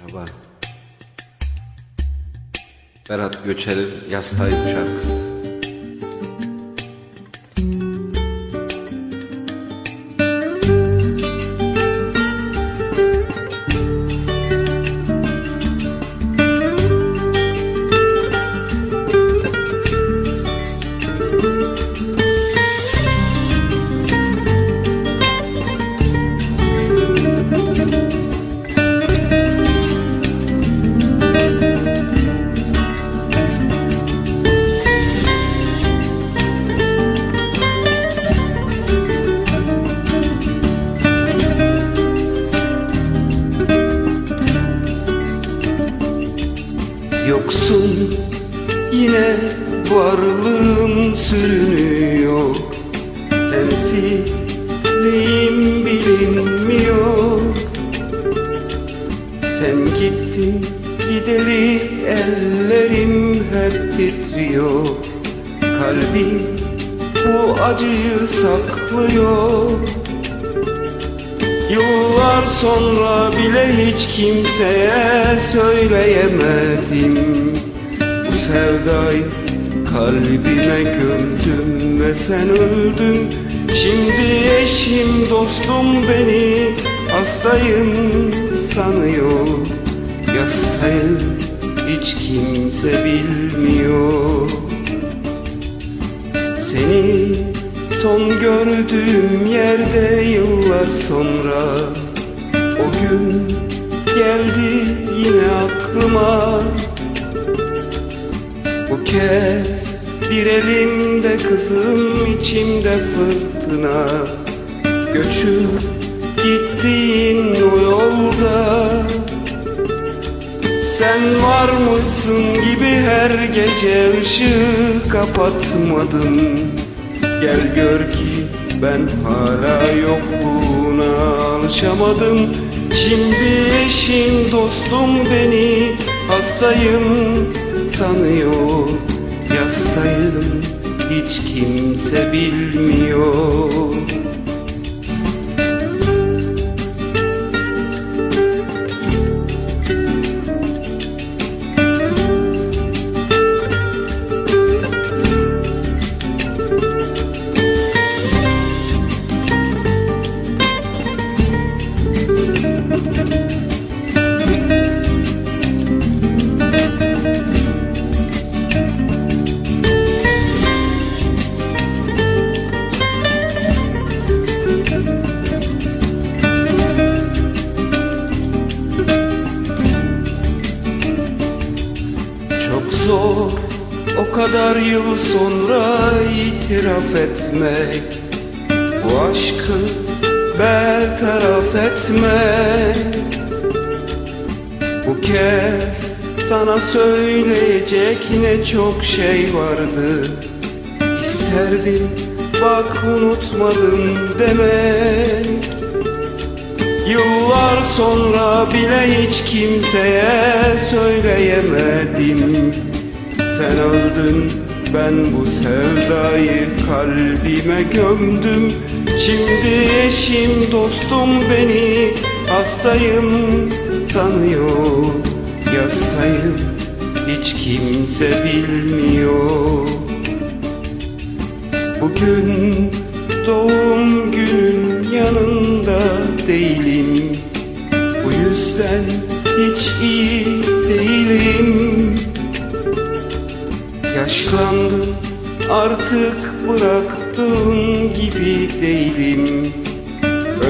Merhaba. Berat Göçer'in Yastayım şarkısı. Yoksun. Yine varlığım sürünüyor. Sensizliğim bilinmiyor. Sen gittin gideri ellerim hep titriyor. Kalbim bu acıyı saklıyor Yıllar sonra bile hiç kimseye söyleyemedim. Bu sevdayı kalbime gömdüm ve sen öldün. Şimdi eşim dostum beni hastayım sanıyor. Yastayım hiç kimse bilmiyor. Seni son gördüğüm yerde yıllar sonra O gün geldi yine aklıma. Bu kez bir elimde kızım içimde fırtına. Göçüp gittiğin o yolda. Sen var mısın gibi her gece ışığı kapatmadım Gel gör ki ben hala yokluğuna alışamadım. Şimdi eşim dostum beni hastayım sanıyor. Yastayım hiç kimse bilmiyor kadar yıl sonra itiraf etmek. Bu aşkı bertaraf etmek. Bu kez sana söyleyecek ne çok şey vardı. İsterdim bak unutmadım demek. Yıllar sonra bile hiç kimseye söyleyemedim Sen öldün ben bu sevdayı kalbime gömdüm. Şimdi eşim dostum beni hastayım. Sanıyor Yastayım. Hiç kimse bilmiyor. Bugün doğum günün yanında değilim. Bu yüzden Yaşlandım. Artık bıraktığın gibi değilim.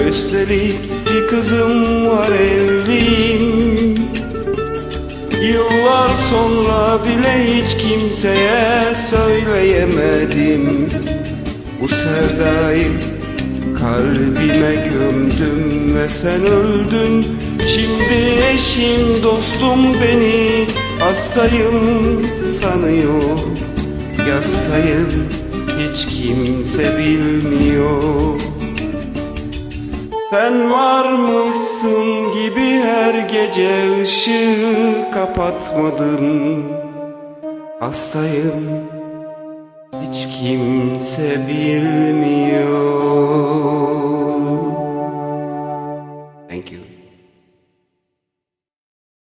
Üstelik bir kızım var evliyim. Yıllar sonra bile hiç kimseye söyleyemedim. Bu sevdayı kalbime gömdüm ve sen öldün. Şimdi eşim dostum beni hastayım sanıyor Yastayım hiç kimse bilmiyor. Sen var mısın gibi her gece ışığı kapatmadım Hastayım hiç kimse bilmiyor